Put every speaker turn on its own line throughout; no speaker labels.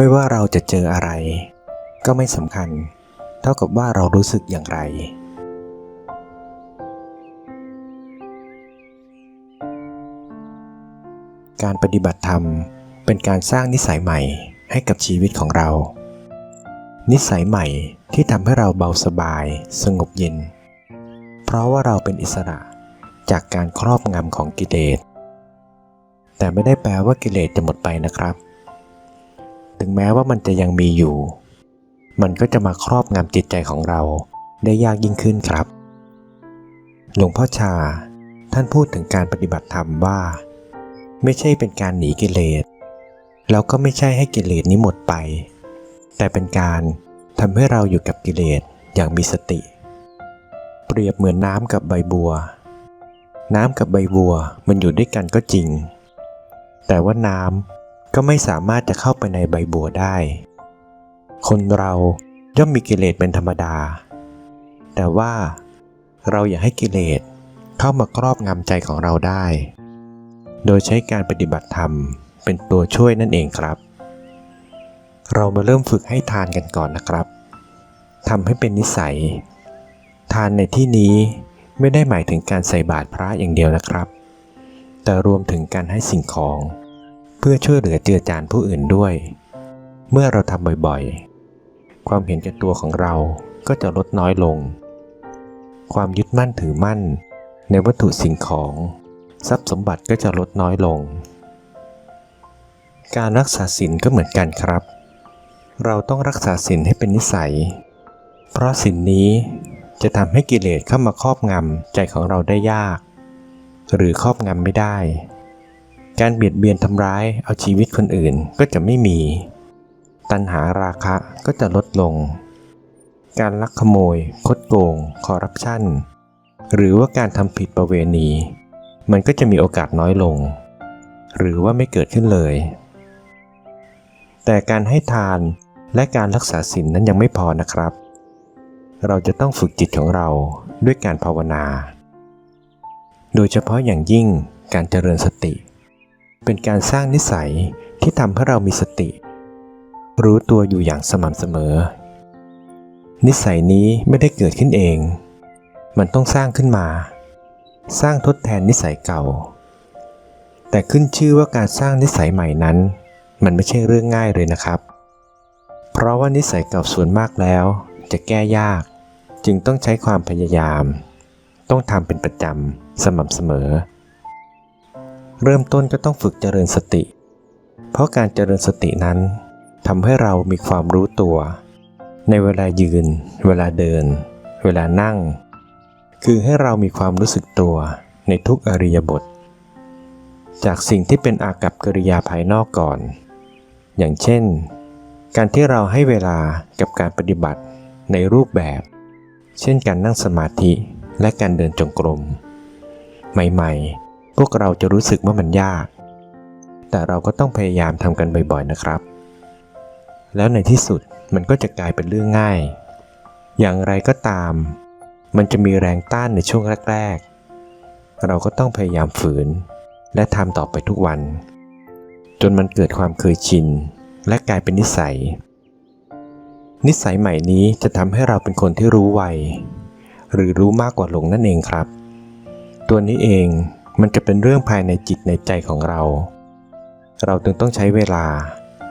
ไม่ว่าเราจะเจออะไร ก็ไม่สำคัญ เท่ากับว่าเรารู้สึกอย่างไร การปฏิบัติธรรมเป็นการสร้างนิสัยใหม่ให้กับชีวิตของเรา นิสัยใหม่ที่ทำให้เราเบาสบาย สงบเย็น เพราะว่าเราเป็นอิสระจากการครอบงำของกิเลส แต่ไม่ได้แปลว่ากิเลสจะหมดไปนะครับ ถึงแม้ว่ามันจะยังมีอยู่ มันก็จะมาครอบงำจิตใจของเราได้ยากยิ่งขึ้นครับ หลวงพ่อชา ท่านพูดถึงการปฏิบัติธรรมว่า ไม่ใช่เป็นการหนีกิเลสแล้วก็ไม่ใช่ให้กิเลสนี้หมดไป แต่เป็นการทำให้เราอยู่กับกิเลสอย่างมีสติ เปรียบเหมือนน้ำกับใบบัว น้ำกับใบบัวมันอยู่ด้วยกันก็จริง แต่ว่าน้ำ ก็ไม่สามารถจะเข้าไปในใบบัวได้ คนเราย่อมมีกิเลสเป็นธรรมดา แต่ว่าเราอย่าให้กิเลสเข้ามาครอบงำใจของเราได้ โดยใช้การปฏิบัติธรรมเป็นตัวช่วยนั่นเองครับ เรามาเริ่มฝึกให้ทานกันก่อนนะครับทำให้เป็นนิสัย ทานในที่นี้ไม่ได้หมายถึงการใส่บาตรพระอย่างเดียวนะครับ แต่รวมถึงการให้สิ่งของ เพื่อช่วยเหลือเจือจานผู้อื่นด้วย เมื่อเราทำบ่อยๆ ความเห็นแก่ตัวของเราก็จะลดน้อยลง ความยึดมั่นถือมั่น ในวัตถุสิ่งของ ทรัพย์สมบัติก็จะลดน้อยลง การรักษาศีลก็เหมือนกันครับ เราต้องรักษาศีลให้เป็นนิสัย เพราะศีลนี้จะทำให้กิเลสเข้ามาครอบงำใจของเราได้ยาก หรือครอบงำไม่ได้ การเบียดเบียนทำร้ายเอาชีวิตคนอื่นก็จะไม่มี ตัณหาราคะก็จะลดลง การลักขโมย คดโกง คอร์รัปชันหรือว่าการทำผิดประเวณี มันก็จะมีโอกาสน้อยลง หรือว่าไม่เกิดขึ้นเลย แต่การให้ทานและการรักษาศีลนนั้นยังไม่พอนะครับ เราจะต้องฝึกจิตของเราด้วยการภาวนา โดยเฉพาะอย่างยิ่งการเจริญสติ เป็นการสร้างนิสัยที่ทำให้เรามีสติ รู้ตัวอยู่อย่างสม่ำเสมอ นิสัยนี้ไม่ได้เกิดขึ้นเอง มันต้องสร้างขึ้นมา สร้างทดแทนนิสัยเก่า แต่ขึ้นชื่อว่าการสร้างนิสัยใหม่นั้น มันไม่ใช่เรื่องง่ายเลยนะครับ เพราะว่านิสัยเก่าส่วนมากแล้ว จะแก้ยาก จึงต้องใช้ความพยายาม ต้องทำเป็นประจำสม่ำเสมอ เริ่มต้นก็ต้องฝึกเจริญสติ เพราะการเจริญสตินั้นทำให้เรามีความรู้ตัว ในเวลายืน เวลาเดิน เวลานั่ง คือให้เรามีความรู้สึกตัวในทุกอริยบท จากสิ่งที่เป็นอากับกิริยาภายนอกก่อน อย่างเช่น การที่เราให้เวลากับการปฏิบัติในรูปแบบ เช่นการนั่งสมาธิและการเดินจงกรม ใหม่ๆ พวกเราจะรู้สึกว่ามันยาก แต่เราก็ต้องพยายามทำกันบ่อยๆนะครับ แล้วในที่สุดมันก็จะกลายเป็นเรื่องง่าย อย่างไรก็ตาม มันจะมีแรงต้านในช่วงแรกๆ เราก็ต้องพยายามฝืน และทำต่อไปทุกวัน จนมันเกิดความเคยชิน และกลายเป็นนิสัย นิสัยใหม่นี้จะทำให้เราเป็นคนที่รู้ไวหรือรู้มากกว่าหลงนั่นเองครับ ตัวนี้เอง มันจะเป็นเรื่องภายในจิตในใจของเรา เราจึงต้องใช้เวลา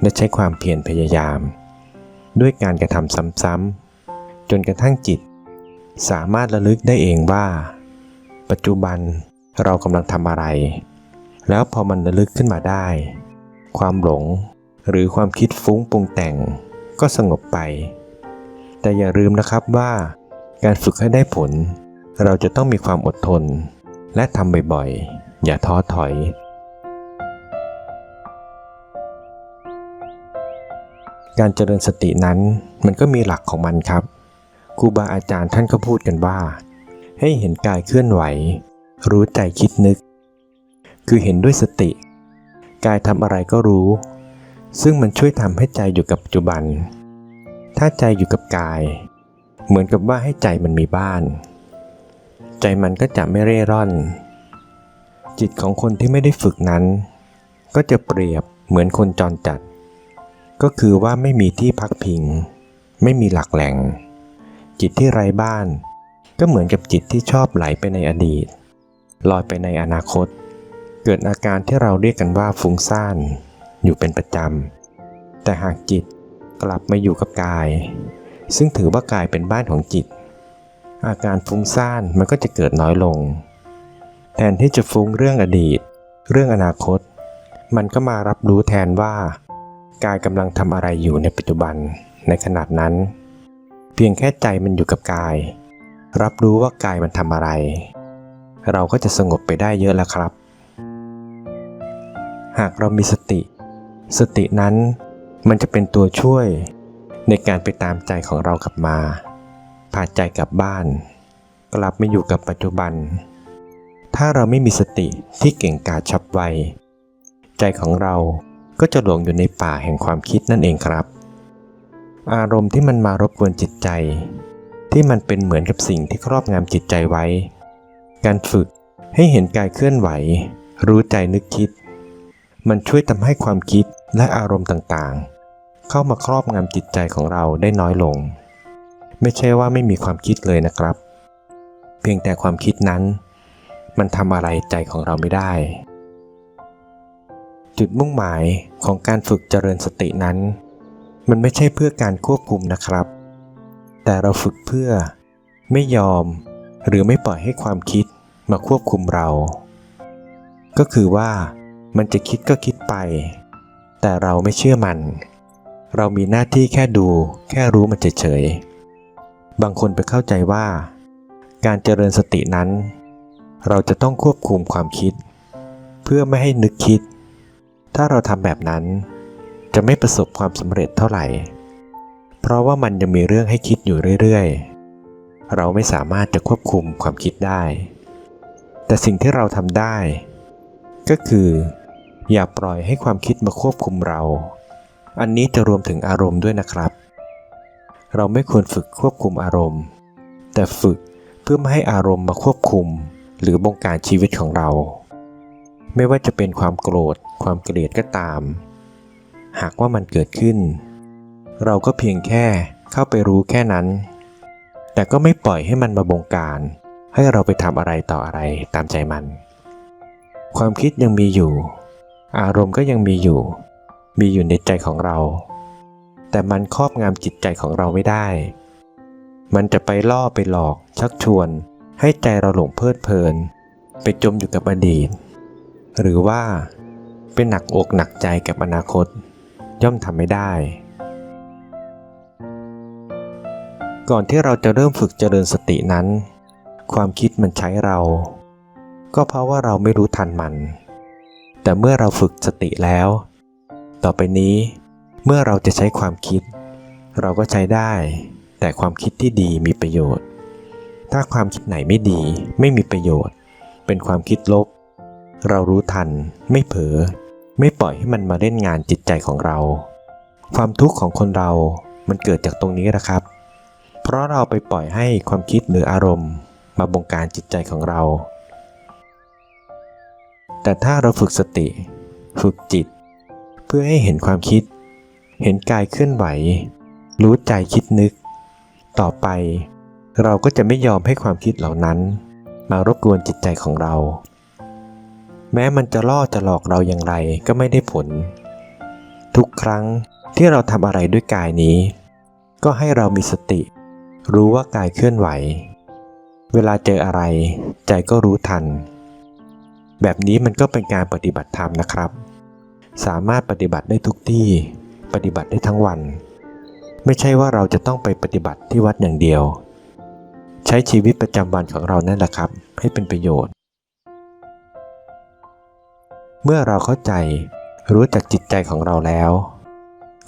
และใช้ความเพียรพยายาม ด้วยการกระทำซ้ำๆจนกระทั่งจิต สามารถระลึกได้เองว่า ปัจจุบันเรากำลังทำอะไร แล้วพอมันระลึกขึ้นมาได้ ความหลงหรือความคิดฟุ้งปรุงแต่งก็สงบไป แต่อย่าลืมนะครับว่า การฝึกให้ได้ผล เราจะต้องมีความอดทน และทำบ่อยๆ อย่าท้อถอย การเจริญสตินั้นมันก็มีหลักของมันครับครูบาอาจารย์ท่านก็พูดกันว่า ให้เห็นกายเคลื่อนไหว รู้ใจคิดนึก คือเห็นด้วยสติ กายทำอะไรก็รู้ ซึ่งมันช่วยทำให้ใจอยู่กับปัจจุบัน ถ้าใจอยู่กับกาย เหมือนกับว่าให้ใจมันมีบ้าน ใจมันก็จะไม่เร่ร่อน จิตของคนที่ไม่ได้ฝึกนั้น ก็จะเปรียบเหมือนคนจรจัด ก็คือว่าไม่มีที่พักพิง ไม่มีหลักแหล่ง จิตที่ไร้บ้าน ก็เหมือนกับจิตที่ชอบไหลไปในอดีต ลอยไปในอนาคต เกิดอาการที่เราเรียกกันว่าฟุ้งซ่านอยู่เป็นประจำแต่หากจิตกลับมาอยู่กับกาย ซึ่งถือว่ากายเป็นบ้านของจิต อาการฟุ้งซ่านมันก็จะเกิดน้อยลง แทนที่จะฟุ้งเรื่องอดีต เรื่องอนาคต มันก็มารับรู้แทนว่ากายกำลังทำอะไรอยู่ในปัจจุบันในขนาดนั้น เพียงแค่ใจมันอยู่กับกาย รับรู้ว่ากายมันทำอะไร เราก็จะสงบไปได้เยอะแล้วครับ หากเรามีสติ สตินั้นมันจะเป็นตัวช่วยในการไปตามใจของเรากลับมา พาใจกลับบ้าน กลับมาอยู่กับปัจจุบัน ถ้าเราไม่มีสติที่เก่งกาจฉับไว ใจของเราก็จะหลงอยู่ในป่าแห่งความคิดนั่นเองครับ อารมณ์ที่มันมารบกวนจิตใจ ที่มันเป็นเหมือนกับสิ่งที่ครอบงำจิตใจไว้ การฝึกให้เห็นกายเคลื่อนไหว รู้ใจนึกคิด มันช่วยทำให้ความคิดและอารมณ์ต่างๆ เข้ามาครอบงำจิตใจของเราได้น้อยลง ไม่ใช่ว่าไม่มีความคิดเลยนะครับ เพียงแต่ความคิดนั้น มันทำอะไรใจของเราไม่ได้ จุดมุ่งหมายของการฝึกเจริญสตินั้น มันไม่ใช่เพื่อการควบคุมนะครับ แต่เราฝึกเพื่อไม่ยอม หรือไม่ปล่อยให้ความคิดมาควบคุมเรา ก็คือว่ามันจะคิดก็คิดไป แต่เราไม่เชื่อมัน เรามีหน้าที่แค่ดู แค่รู้มันเฉยๆ บางคนไปเข้าใจว่า การเจริญสตินั้น เราจะต้องควบคุมความคิด เพื่อไม่ให้นึกคิด ถ้าเราทำแบบนั้น จะไม่ประสบความสำเร็จเท่าไหร่ เพราะว่ามันยังมีเรื่องให้คิดอยู่เรื่อยๆ เราไม่สามารถจะควบคุมความคิดได้ แต่สิ่งที่เราทำได้ ก็คือ อย่าปล่อยให้ความคิดมาควบคุมเรา อันนี้จะรวมถึงอารมณ์ด้วยนะครับ เราไม่ควรฝึกควบคุมอารมณ์ แต่ฝึกเพื่อไม่ให้อารมณ์มาควบคุม หรือบงการชีวิตของเรา ไม่ว่าจะเป็นความโกรธ ความเกลียดก็ตาม หากว่ามันเกิดขึ้น เราก็เพียงแค่เข้าไปรู้แค่นั้น แต่ก็ไม่ปล่อยให้มันมาบงการ ให้เราไปทำอะไรต่ออะไรตามใจมัน ความคิดยังมีอยู่ อารมณ์ก็ยังมีอยู่ มีอยู่ในใจของเรา แต่มันครอบงำจิตใจของเราไม่ได้ มันจะไปล่อไปหลอก ชักชวน ให้ใจเราหลงเพลิดเพลิน ไปจมอยู่กับอดีต หรือว่าเป็นหนักอกหนักใจกับอนาคต ย่อมทำไม่ได้ ก่อนที่เราจะเริ่มฝึกเจริญสตินั้น ความคิดมันใช้เรา ก็เพราะว่าเราไม่รู้ทันมัน แต่เมื่อเราฝึกสติแล้ว ต่อไปนี้ เมื่อเราจะใช้ความคิด เราก็ใช้ได้ แต่ความคิดที่ดีมีประโยชน์ ถ้าความคิดไหนไม่ดีไม่มีประโยชน์ เป็นความคิดลบ เรารู้ทัน ไม่เผลอไม่ปล่อยให้มันมาเล่นงานจิตใจของเรา ความทุกข์ของคนเรา มันเกิดจากตรงนี้นะครับ เพราะเราไปปล่อยให้ความคิดหรืออารมณ์ มาบงการจิตใจของเรา แต่ถ้าเราฝึกสติ ฝึกจิต เพื่อให้เห็นความคิด เห็นกายเคลื่อนไหว รู้ใจคิดนึก ต่อไป เราก็จะไม่ยอมให้ความคิดเหล่านั้น มารบกวนจิตใจของเรา แม้มันจะล่อจะหลอกเราอย่างไรก็ไม่ได้ผล ทุกครั้งที่เราทำอะไรด้วยกายนี้ ก็ให้เรามีสติ รู้ว่ากายเคลื่อนไหว เวลาเจออะไร ใจก็รู้ทัน แบบนี้มันก็เป็นการปฏิบัติธรรมนะครับ สามารถปฏิบัติได้ทุกที่ ปฏิบัติได้ทั้งวัน ไม่ใช่ว่าเราจะต้องไปปฏิบัติที่วัดอย่างเดียว ใช้ชีวิตประจำวันของเรานั่นแหละครับ ให้เป็นประโยชน์ เมื่อเราเข้าใจรู้จักจิตใจของเราแล้ว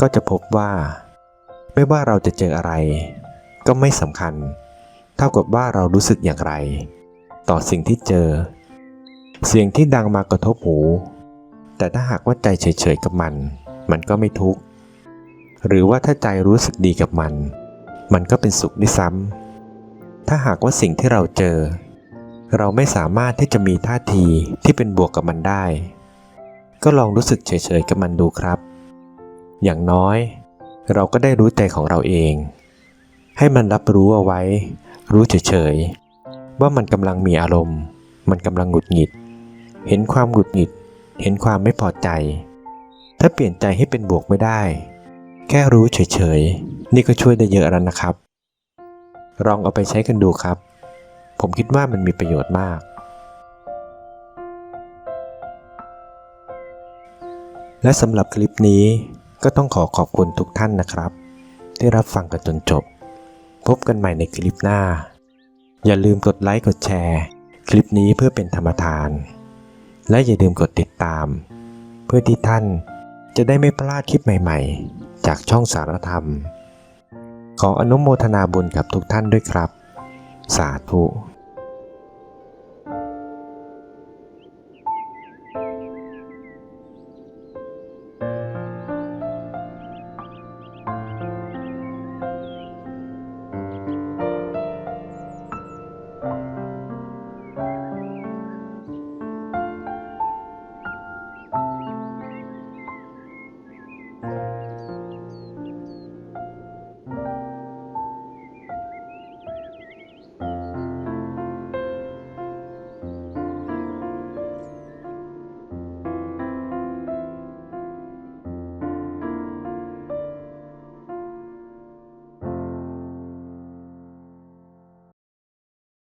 ก็จะพบว่า ไม่ว่าเราจะเจออะไร ก็ไม่สำคัญ เท่ากับว่าเรารู้สึกอย่างไร ต่อสิ่งที่เจอ เสียงที่ดังมากระทบหู แต่ถ้าหากว่าใจเฉยๆกับมัน มันก็ไม่ทุกข์ หรือว่าถ้าใจรู้สึกดีกับมัน มันก็เป็นสุขด้วยซ้ำถ้าหากว่าสิ่งที่เราเจอ เราไม่สามารถที่จะมีท่าทีที่เป็นบวกกับมันได้ ก็ลองรู้สึกเฉยๆกับมันดูครับ อย่างน้อย เราก็ได้รู้ใจของเราเอง ให้มันรับรู้เอาไว้ รู้เฉยๆ ว่ามันกำลังมีอารมณ์ มันกำลังหงุดหงิด เห็นความหงุดหงิด เห็นความไม่พอใจ ถ้าเปลี่ยนใจให้เป็นบวกไม่ได้ แค่รู้เฉยๆ นี่ก็ช่วยได้เยอะแล้วนะครับ ลองเอาไปใช้กันดูครับ ผมคิดว่ามันมีประโยชน์มาก และสำหรับคลิปนี้ก็ต้องขอขอบคุณทุกท่านนะครับ ที่รับฟังกันจนจบ พบกันใหม่ในคลิปหน้า อย่าลืมกดไลค์กดแชร์ คลิปนี้เพื่อเป็นธรรมทาน และอย่าลืมกดติดตาม เพื่อที่ท่านจะได้ไม่พลาดคลิปใหม่ ๆ จากช่องสารธรรม ขออนุโมทนาบุญกับทุกท่านด้วยครับ สาธุ